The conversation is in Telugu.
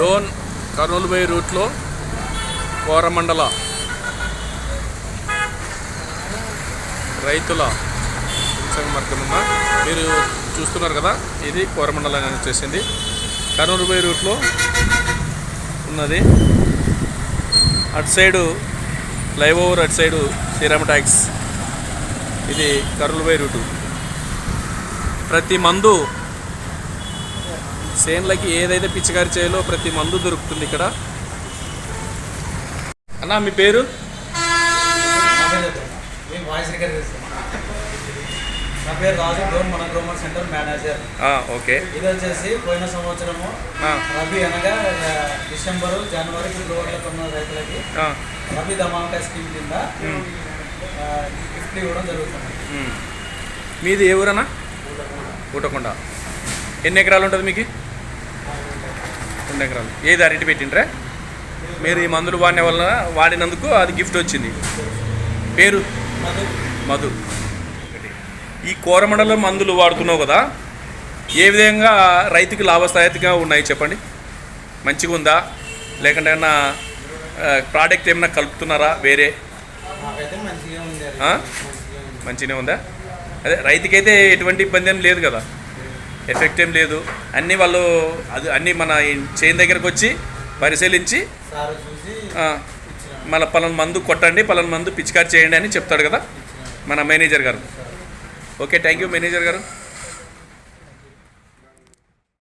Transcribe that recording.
డోన్ కర్నూలు బై రూట్లో కోరమండల రైతుల మార్గం మీరు చూస్తున్నారు కదా ఇది కోరమండలం అని వచ్చేసింది. కర్నూలు బై రూట్లో ఉన్నది. అటు సైడు ఫ్లైఓవర్ అటు సైడు శ్రీరామ ట్యాక్స్. ఇది కర్నూలు బై రూటు. ప్రతి మందు సేన్లకి ఏదైతే పిచ్చికారి చేయాలో ప్రతి మందు దొరుకుతుంది ఇక్కడ. అన్న మీ పేరు? నా పేరు రాజు డోన్ మన గ్రోమర్ సెంటర్ మేనేజర్. ఓకే. ఇది వచ్చేసి పోయిన సంవత్సరము రబీ అనగా డిసెంబరు జనవరి ఫిబ్రవరిలో కొన్న రైతులకి రబీ దమాకా స్కీమ్ కింద గిఫ్ట్ ఇవ్వడం జరుగుతుంది. మీది ఏ ఊరన్నా? ఊటకొండ. ఎన్ని ఎకరాలు ఉంటుంది మీకు? రెండు ఎకరాలు ఏది అరటి పెట్టిండ్రా? మీరు ఈ మందులు వాడిన వల్ల వాడినందుకు అది గిఫ్ట్ వచ్చింది. పేరు? మధు. ఈ కోరమండలం మందులు వాడుతున్నావు కదా ఏ విధంగా రైతుకి లాభస్థాయిగా ఉన్నాయి చెప్పండి? మంచిగా ఉందా? లేకుంటే ఏమన్నా ప్రోడక్ట్ ఏమైనా కలుపుతున్నారా వేరే? మంచిగా. మంచిగానే ఉందా? అదే రైతుకైతే ఎటువంటి ఇబ్బంది ఏం లేదు కదా. ఎఫెక్ట్ ఏం లేదు. అన్నీ వాళ్ళు అది అన్నీ మన చేను దగ్గరకు వచ్చి పరిశీలించి మళ్ళీ పలానా మందు కొట్టండి పలానా మందు పిచికారి చేయండి అని చెప్తాడు కదా మన మేనేజర్ గారు. ఓకే థ్యాంక్ యూ మేనేజర్ గారు.